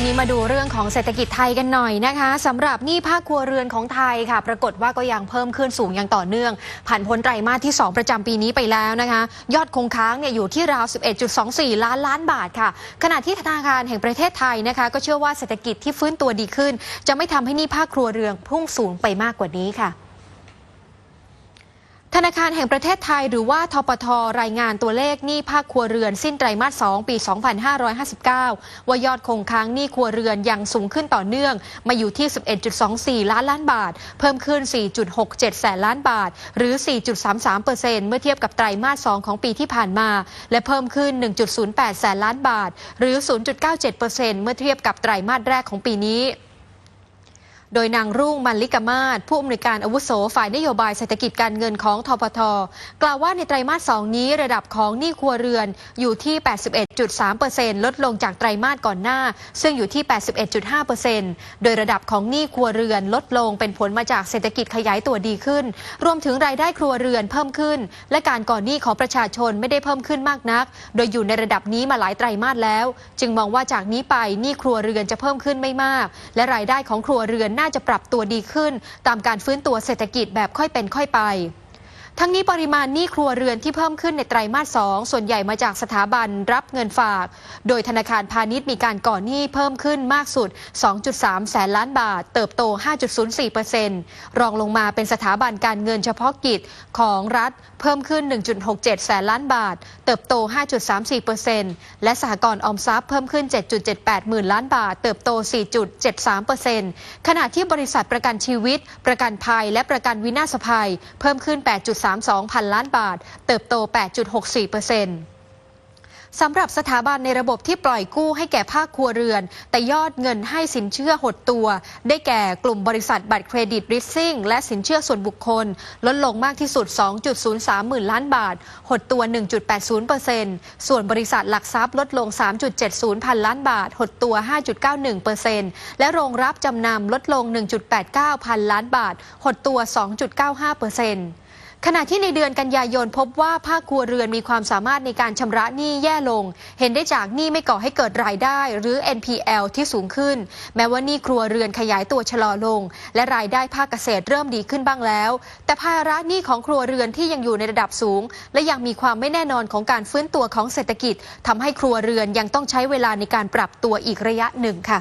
วงนี้มาดูเรื่องของเศรษฐกิจไทยกันหน่อยนะคะสำหรับหนี้ภาคครัวเรือนของไทยค่ะ ปรากฏว่าก็ยังเพิ่มขึ้นสูงอย่างต่อเนื่อง ผ่านพ้นไตรมาสที่ 2 ประจำปีนี้ไปแล้วนะคะ ยอดคงค้างเนี่ยอยู่ที่ราว 11.24 ล้านล้านบาทค่ะ ขณะที่ธนาคารแห่งประเทศไทยนะคะ ก็เชื่อว่าเศรษฐกิจที่ฟื้นตัวดีขึ้น จะไม่ทำให้หนี้ภาคครัวเรือนพุ่งสูงไปมากกว่านี้ค่ะ ธนาคารแห่งประเทศไทยหรือว่าทปทรายงานตัวเลขหนี้ภาคครัวเรือนสิ้นไตรมาส 2 ปี 2559 ว่ายอดคงค้างหนี้ครัวเรือนยังสูงขึ้นต่อเนื่อง มาอยู่ที่ 11.24 ล้านล้านบาท เพิ่มขึ้น 4.67 แสนล้านบาท หรือ 4.33%เมื่อเทียบกับไตรมาส 2 ของปีที่ผ่านมา และเพิ่มขึ้น 1.08 แสนล้านบาท หรือ 0.97%เมื่อเทียบกับไตรมาสแรกของปีนี้ โดยนางรุ่งมันลิกามาศผู้อำนวยการอาวุโสฝ่ายนโยบายเศรษฐกิจการเงินของทพท กล่าวว่าในไตรมาส 2 นี้ระดับของหนี้ครัวเรือนอยู่ที่ 81 81.3%ลดลงจากไตรมาสก่อนหน้า ซึ่งอยู่ที่ 81.5%โดยระดับของหนี้ครัวเรือนลดลงเป็นผลมาจากเศรษฐกิจขยายตัวดีขึ้น รวมถึงรายได้ครัวเรือนเพิ่มขึ้น และการก่อนหนี้ของประชาชนไม่ได้เพิ่มขึ้นมากนัก โดยอยู่ในระดับนี้มาหลายไตรมาสแล้ว จึงมองว่าจากนี้ไปหนี้ครัวเรือนจะเพิ่มขึ้นไม่มาก และรายได้ของครัวเรือนน่าจะปรับตัวดีขึ้น ตามการฟื้นตัวเศรษฐกิจแบบค่อยเป็นค่อยไป ทั้งนี้ปริมาณหนี้ครัวเรือนที่เพิ่มขึ้นในไตรมาส2ส่วนใหญ่มาจากสถาบันรับเงินฝาก โดยธนาคารพาณิชย์มีการก่อหนี้เพิ่มขึ้นมากสุด 2.3 แสนล้านบาท เติบโต 5.04%รองลงมาเป็นสถาบันการเงินเฉพาะกิจของรัฐเพิ่มขึ้น 1.67 แสนล้านบาท เติบโต 5.34%และสหกรณ์ออมทรัพย์เพิ่มขึ้น 7.78 หมื่นล้านบาท เติบโต 4.73%ขณะที่บริษัทประกันชีวิต ประกันภัย และประกันวินาศภัย เพิ่มขึ้น 8. 8.32 พันล้านบาท เติบโต 8.64%สำหรับสถาบันในระบบที่ปล่อยกู้ให้แก่ภาคครัวเรือน แต่ยอดเงินให้สินเชื่อหดตัว ได้แก่กลุ่มบริษัทบัตรเครดิตริสซิ่งและสินเชื่อส่วนบุคคล ลดลงมากที่สุด 2.03 หมื่นล้านบาท หดตัว 1.80%ส่วนบริษัทหลักทรัพย์ลดลง 3.70 พันล้านบาท หดตัว 5.91%และโรงรับจำนำลดลง 1.89 พันล้านบาท หดตัว 2.95% ขณะที่ในเดือนกันยายนพบว่าภาคครัวเรือนมีความสามารถในการชำระหนี้แย่ลง เห็นได้จากหนี้ไม่ก่อให้เกิดรายได้ หรือ NPL ที่สูงขึ้น แม้ว่าหนี้ครัวเรือนขยายตัวชะลอลง และรายได้ภาคเกษตรเริ่มดีขึ้นบ้างแล้ว แต่ภาระหนี้ของครัวเรือนที่ยังอยู่ในระดับสูง และยังมีความไม่แน่นอนของการฟื้นตัวของเศรษฐกิจทำให้ครัวเรือนยังต้องใช้เวลาในการปรับตัวอีกระยะหนึ่งค่ะ